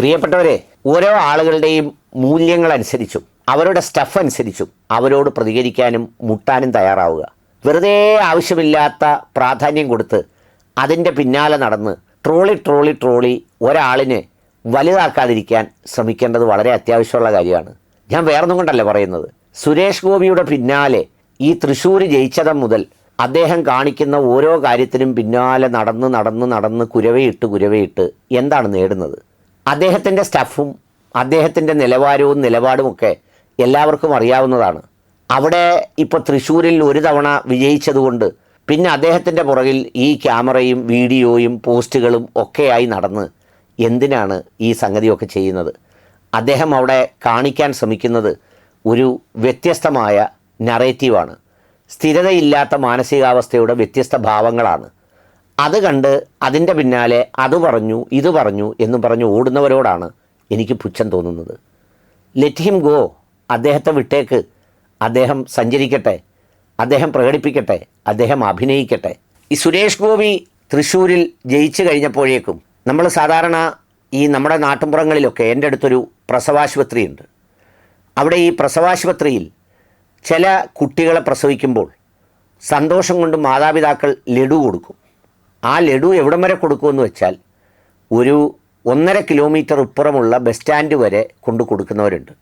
പ്രിയപ്പെട്ടവരെ ഓരോ ആളുകളുടെയും മൂല്യങ്ങൾ അനുസരിച്ചും അവരുടെ സ്റ്റഫ് അനുസരിച്ചും അവരോട് പ്രതികരിക്കാനും മുട്ടാനും തയ്യാറാവുക. വെറുതെ ആവശ്യമില്ലാത്ത പ്രാധാന്യം കൊടുത്ത് അതിന്റെ പിന്നാലെ നടന്ന് ട്രോളി ട്രോളി ട്രോളി ഒരാളിനെ വലുതാക്കാതിരിക്കാൻ ശ്രമിക്കേണ്ടത് വളരെ അത്യാവശ്യമുള്ള കാര്യമാണ്. ഞാൻ വേറൊന്നും കൊണ്ടല്ല പറയുന്നത്. സുരേഷ് ഗോപിയുടെ പിന്നാലെ ഈ തൃശ്ശൂർ ജയിച്ചതം മുതൽ അദ്ദേഹം കാണിക്കുന്ന ഓരോ കാര്യത്തിനും പിന്നാലെ നടന്ന് നടന്ന് നടന്ന് കുരവയിട്ട് കുരവയിട്ട് എന്താണ് നേടുന്നത്? അദ്ദേഹത്തിന്റെ സ്റ്റഫും അദ്ദേഹത്തിന്റെ നിലവാരവും നിലപാടുമൊക്കെ എല്ലാവർക്കും അറിയാവുന്നതാണ്. അവിടെ ഇപ്പോൾ തൃശ്ശൂരിൽ ഒരു തവണ വിജയിച്ചതുകൊണ്ട് പിന്നെ അദ്ദേഹത്തിന്റെ പുറകിൽ ഈ ക്യാമറയും വീഡിയോയും പോസ്റ്റുകളും ഒക്കെയായി നടന്ന് എന്തിനാണ് ഈ സംഗതിയൊക്കെ ചെയ്യുന്നത്? അദ്ദേഹം അവിടെ കാണിക്കാൻ ശ്രമിക്കുന്നത് ഒരു വ്യത്യസ്തമായ നറേറ്റീവാണ് സ്ഥിരതയില്ലാത്ത മാനസികാവസ്ഥയുടെ വ്യത്യസ്ത ഭാവങ്ങളാണ്. അത് കണ്ട് അതിന്റെ പിന്നാലെ അത് പറഞ്ഞു ഇത് പറഞ്ഞു എന്ന് പറഞ്ഞു ഓടുന്നവരോടാണ് എനിക്ക് പുച്ഛം തോന്നുന്നത്. ലെറ്റ് ഹിം ഗോ അദ്ദേഹത്തെ വിട്ടേക്ക്. അദ്ദേഹം സഞ്ചരിക്കട്ടെ. അദ്ദേഹം പ്രകടിപ്പിക്കട്ടെ. അദ്ദേഹം അഭിനയിക്കട്ടെ. ഈ സുരേഷ് ഗോപി തൃശ്ശൂരിൽ ജയിച്ചു കഴിഞ്ഞപ്പോഴേക്കും നമ്മൾ സാധാരണ ഈ നമ്മുടെ നാട്ടിൻപുറങ്ങളിലൊക്കെ എന്റെ അടുത്തൊരു പ്രസവാശുപത്രിയുണ്ട്. അവിടെ ഈ പ്രസവാശുപത്രിയിൽ ചില കുട്ടികളെ പ്രസവിക്കുമ്പോൾ സന്തോഷം കൊണ്ട് മാതാപിതാക്കൾ ലഡു കൊടുക്കും. ആ ലഡു എവിടം വരെ കൊടുക്കുമെന്ന് വെച്ചാൽ ഒരു ഒന്നര കിലോമീറ്റർ ഇപ്പുറമുള്ള ബസ് സ്റ്റാൻഡ് വരെ കൊണ്ടു കൊടുക്കുന്നവരുണ്ട്.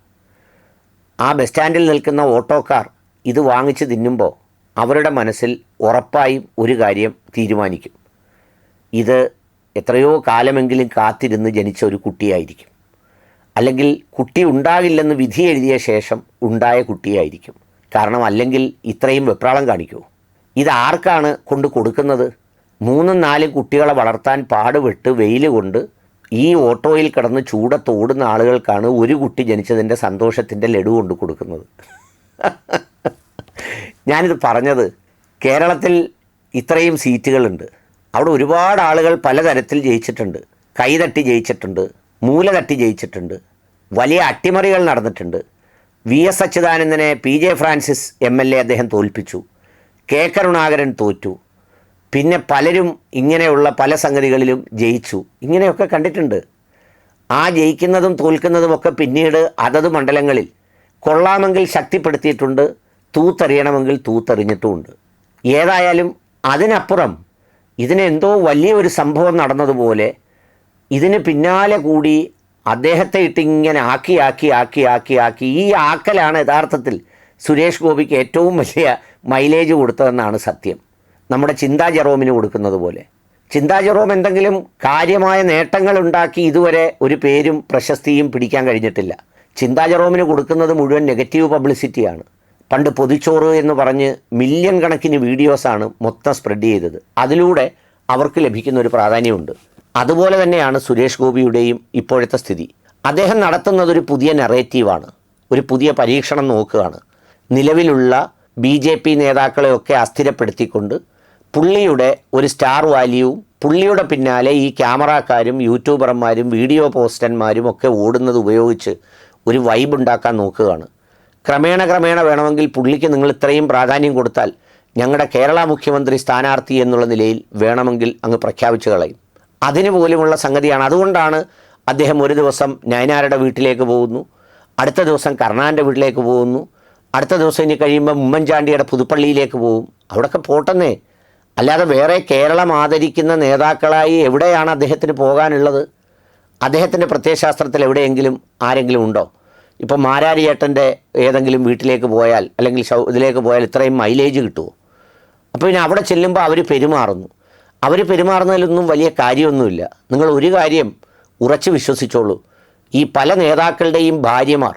ആ ബസ് സ്റ്റാൻഡിൽ നിൽക്കുന്ന ഓട്ടോക്കാർ ഇത് വാങ്ങിച്ച് തിന്നുമ്പോൾ അവരുടെ മനസ്സിൽ ഉറപ്പായും ഒരു കാര്യം തീരുമാനിക്കും. ഇത് എത്രയോ കാലമെങ്കിലും കാത്തിരുന്ന് ജനിച്ച ഒരു കുട്ടിയായിരിക്കും. അല്ലെങ്കിൽ കുട്ടി ഉണ്ടാകില്ലെന്ന് വിധി എഴുതിയ ശേഷം ഉണ്ടായ കുട്ടിയായിരിക്കും. കാരണം അല്ലെങ്കിൽ ഇത്രയും വെപ്രാളം കാണിക്കുമോ ഇത് ആർക്കാണ് കൊണ്ട് കൊടുക്കുന്നത്? മൂന്നും നാലും കുട്ടികളെ വളർത്താൻ പാടുപെട്ട് വെയിൽ കൊണ്ട് ഈ ഓട്ടോയിൽ കിടന്ന് ചൂടത്ത് ഓടുന്ന ആളുകൾക്കാണ് ഒരു കുട്ടി ജനിച്ചതിന്റെ സന്തോഷത്തിന്റെ ലഡു കൊണ്ട് കൊടുക്കുന്നത്. ഞാനിത് പറഞ്ഞത് കേരളത്തിൽ ഇത്രയും സീറ്റുകളുണ്ട്. അവിടെ ഒരുപാട് ആളുകൾ പലതരത്തിൽ ജയിച്ചിട്ടുണ്ട്. കൈതട്ടി ജയിച്ചിട്ടുണ്ട് മൂല തട്ടി ജയിച്ചിട്ടുണ്ട് വലിയ അട്ടിമറികൾ നടന്നിട്ടുണ്ട്. V S അച്യുതാനന്ദനെ P J Francis M L A അദ്ദേഹം തോൽപ്പിച്ചു. കെ കരുണാകരൻ തോറ്റു. പിന്നെ പലരും ഇങ്ങനെയുള്ള പല സംഗതികളിലും ജയിച്ചു. ഇങ്ങനെയൊക്കെ കണ്ടിട്ടുണ്ട്. ആ ജയിക്കുന്നതും തോൽക്കുന്നതുമൊക്കെ പിന്നീട് അതത് മണ്ഡലങ്ങളിൽ കൊള്ളാമെങ്കിൽ ശക്തിപ്പെടുത്തിയിട്ടുണ്ട് തൂത്തെറിയണമെങ്കിൽ തൂത്തെറിഞ്ഞിട്ടുമുണ്ട്. ഏതായാലും അതിനപ്പുറം ഇതിനെന്തോ വലിയൊരു സംഭവം നടന്നതുപോലെ ഇതിന് പിന്നാലെ കൂടി അദ്ദേഹത്തെ ഇട്ടിങ്ങനെ ആക്കി ആക്കി ആക്കി ആക്കി ആക്കി ഈ ആക്കലാണ് യഥാർത്ഥത്തിൽ സുരേഷ് ഗോപിക്ക് ഏറ്റവും വലിയ മൈലേജ് കൊടുത്തതെന്നാണ് സത്യം. നമ്മുടെ ചിന്താ ജെറോമിന് കൊടുക്കുന്നത് പോലെ ചിന്താ ജെറോം എന്തെങ്കിലും കാര്യമായ നേട്ടങ്ങൾ ഉണ്ടാക്കി ഇതുവരെ ഒരു പേരും പ്രശസ്തിയും പിടിക്കാൻ കഴിഞ്ഞിട്ടില്ല. ചിന്താ ജെറോമിന് കൊടുക്കുന്നത് മുഴുവൻ നെഗറ്റീവ് പബ്ലിസിറ്റിയാണ്. പണ്ട് പൊതിച്ചോറ് എന്ന് പറഞ്ഞ് മില്യൺ കണക്കിന് വീഡിയോസാണ് മൊത്തം സ്പ്രെഡ് ചെയ്തത്. അതിലൂടെ അവർക്ക് ലഭിക്കുന്ന ഒരു പ്രാധാന്യമുണ്ട്. അതുപോലെ തന്നെയാണ് സുരേഷ് ഗോപിയുടെയും ഇപ്പോഴത്തെ സ്ഥിതി. അദ്ദേഹം നടത്തുന്നത് ഒരു പുതിയ നെറേറ്റീവാണ് ഒരു പുതിയ പരീക്ഷണം നോക്കുകയാണ്. നിലവിലുള്ള ബി ജെ പി നേതാക്കളെയൊക്കെ അസ്ഥിരപ്പെടുത്തിക്കൊണ്ട് പുള്ളിയുടെ ഒരു സ്റ്റാർ വാല്യൂ പുള്ളിയുടെ പിന്നാലെ ഈ ക്യാമറക്കാരും യൂട്യൂബർമാരും വീഡിയോ പോസ്റ്റന്മാരും ഒക്കെ ഓടുന്നത് ഉപയോഗിച്ച് ഒരു വൈബ് ഉണ്ടാക്കാൻ നോക്കുകയാണ്. ക്രമേണ ക്രമേണ വേണമെങ്കിൽ പുള്ളിക്ക് നിങ്ങൾ ഇത്രയും പ്രാധാന്യം കൊടുത്താൽ ഞങ്ങളുടെ കേരള മുഖ്യമന്ത്രി സ്ഥാനാർത്ഥി എന്നുള്ള നിലയിൽ വേണമെങ്കിൽ അങ്ങ് പ്രഖ്യാപിച്ചു കളയും. അതിനു പോലുമുള്ള സംഗതിയാണ്. അതുകൊണ്ടാണ് അദ്ദേഹം ഒരു ദിവസം നയനാരുടെ വീട്ടിലേക്ക് പോകുന്നു അടുത്ത ദിവസം കർണാന്റെ വീട്ടിലേക്ക് പോകുന്നു അടുത്ത ദിവസം ഇനി കഴിയുമ്പോൾ ഉമ്മൻചാണ്ടിയുടെ പുതുപ്പള്ളിയിലേക്ക് പോകും. അവിടെയൊക്കെ പോട്ടെന്നേ. അല്ലാതെ വേറെ കേരളം ആദരിക്കുന്ന നേതാക്കളായി എവിടെയാണ് അദ്ദേഹത്തിന് പോകാനുള്ളത്? അദ്ദേഹത്തിന്റെ പ്രത്യയശാസ്ത്രത്തിൽ എവിടെയെങ്കിലും ആരെങ്കിലും ഉണ്ടോ? ഇപ്പോൾ മാരാരിയേട്ടന്റെ ഏതെങ്കിലും വീട്ടിലേക്ക് പോയാൽ അല്ലെങ്കിൽ ഇതിലേക്ക് പോയാൽ ഇത്രയും മൈലേജ് കിട്ടുമോ അപ്പോൾ പിന്നെ അവിടെ ചെല്ലുമ്പോൾ അവർ പെരുമാറുന്നു. അവർ പെരുമാറുന്നതിലൊന്നും വലിയ കാര്യമൊന്നുമില്ല. നിങ്ങൾ ഒരു കാര്യം ഉറച്ചു വിശ്വസിച്ചോളൂ. ഈ പല നേതാക്കളുടെയും ഭാര്യമാർ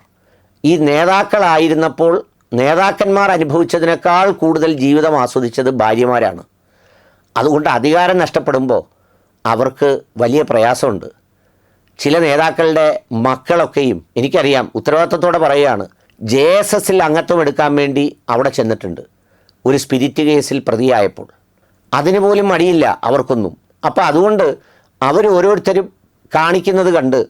ഈ നേതാക്കളായിരുന്നപ്പോൾ നേതാക്കന്മാർ അനുഭവിച്ചതിനേക്കാൾ കൂടുതൽ ജീവിതം ആസ്വദിച്ചത് ഭാര്യമാരാണ്. അതുകൊണ്ട് അധികാരം നഷ്ടപ്പെടുമ്പോൾ അവർക്ക് വലിയ പ്രയാസമുണ്ട്. ചില നേതാക്കളുടെ മക്കളൊക്കെയും എനിക്കറിയാം ഉത്തരവാദിത്തത്തോടെ പറയുകയാണ് ജെ എസ് എസിൽ അംഗത്വം എടുക്കാൻ വേണ്ടി അവിടെ ചെന്നിട്ടുണ്ട്. ഒരു സ്പിരിറ്റ് കേസിൽ പ്രതിയായപ്പോൾ. അതിന് പോലും മടിയില്ല അവർക്കൊന്നും. അപ്പോൾ അതുകൊണ്ട് അവർ ഓരോരുത്തരും കാണിക്കുന്നത് കണ്ട്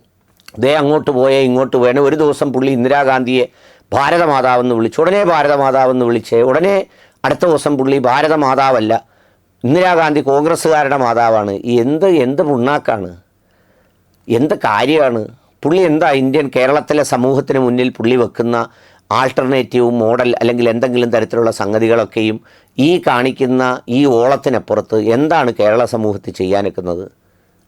ദേ അങ്ങോട്ട് പോയേ ഇങ്ങോട്ട് പോയേ ഒരു ദിവസം പുള്ളി ഇന്ദിരാഗാന്ധിയെ ഭാരതമാതാവെന്ന് വിളിച്ചു ഉടനെ ഭാരതമാതാവെന്ന് വിളിച്ചേ ഉടനെ അടുത്ത ദിവസം പുള്ളി ഭാരതമാതാവല്ല ഇന്ദിരാഗാന്ധി കോൺഗ്രസ്സുകാരുടെ മാതാവാണ്. എന്ത് എന്ത് പുണ്ണാക്കാണ്? എന്ത് കാര്യമാണ്? പുള്ളി എന്താ ഇന്ത്യൻ കേരളത്തിലെ സമൂഹത്തിന് മുന്നിൽ പുള്ളി വെക്കുന്ന ആൾട്ടർനേറ്റീവ് മോഡൽ അല്ലെങ്കിൽ എന്തെങ്കിലും തരത്തിലുള്ള സംഗതികളൊക്കെയും ഈ കാണിക്കുന്ന ഈ ഓളത്തിനപ്പുറത്ത് എന്താണ് കേരള സമൂഹത്തിൽ ചെയ്യാനെക്കുന്നത്?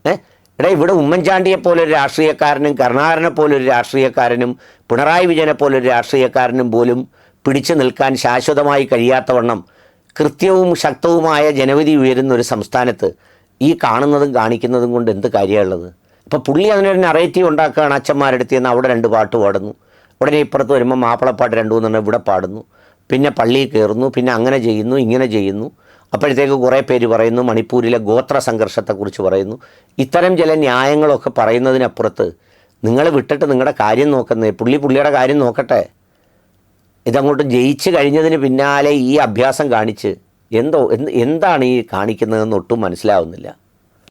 ഏ? എടാ ഇവിടെ ഉമ്മൻചാണ്ടിയെ പോലൊരു രാഷ്ട്രീയക്കാരനും കരുണാകരനെ പോലൊരു രാഷ്ട്രീയക്കാരനും പിണറായി വിജയനെ പോലൊരു രാഷ്ട്രീയക്കാരനും പോലും പിടിച്ചു നിൽക്കാൻ ശാശ്വതമായി കഴിയാത്തവണ്ണം കൃത്യവും ശക്തവുമായ ജനവിധി ഉയരുന്ന ഒരു സംസ്ഥാനത്ത് ഈ കാണുന്നതും കാണിക്കുന്നതും കൊണ്ട് എന്ത് കാര്യമുള്ളത്? അപ്പോൾ പുള്ളി അതിനൊരു നറേറ്റീവ് ഉണ്ടാക്കുകയാണ് അച്ഛന്മാരെടുത്ത് നിന്ന് അവിടെ രണ്ട് പാട്ട് പാടുന്നു. ഉടനെ ഇപ്പുറത്ത് വരുമ്പോൾ മാപ്പിളപ്പാട്ട് രണ്ടു മൂന്നെണ്ണം ഇവിടെ പാടുന്നു. പിന്നെ പള്ളിയിൽ കയറുന്നു പിന്നെ അങ്ങനെ ചെയ്യുന്നു ഇങ്ങനെ ചെയ്യുന്നു. അപ്പോഴത്തേക്ക് കുറേ പേര് പറയുന്നു മണിപ്പൂരിലെ ഗോത്ര സംഘർഷത്തെക്കുറിച്ച് പറയുന്നു. ഇത്തരം ചില ന്യായങ്ങളൊക്കെ പറയുന്നതിനപ്പുറത്ത് നിങ്ങൾ വിട്ടിട്ട് നിങ്ങളുടെ കാര്യം നോക്കുന്നത് പുള്ളി പുള്ളിയുടെ കാര്യം നോക്കട്ടെ. ഇതങ്ങോട്ട് ജയിച്ച് കഴിഞ്ഞതിന് പിന്നാലെ ഈ അഭ്യാസം കാണിച്ച് എന്തോ എന്ത് എന്താണ് ഈ കാണിക്കുന്നതെന്ന് ഒട്ടും മനസ്സിലാവുന്നില്ല.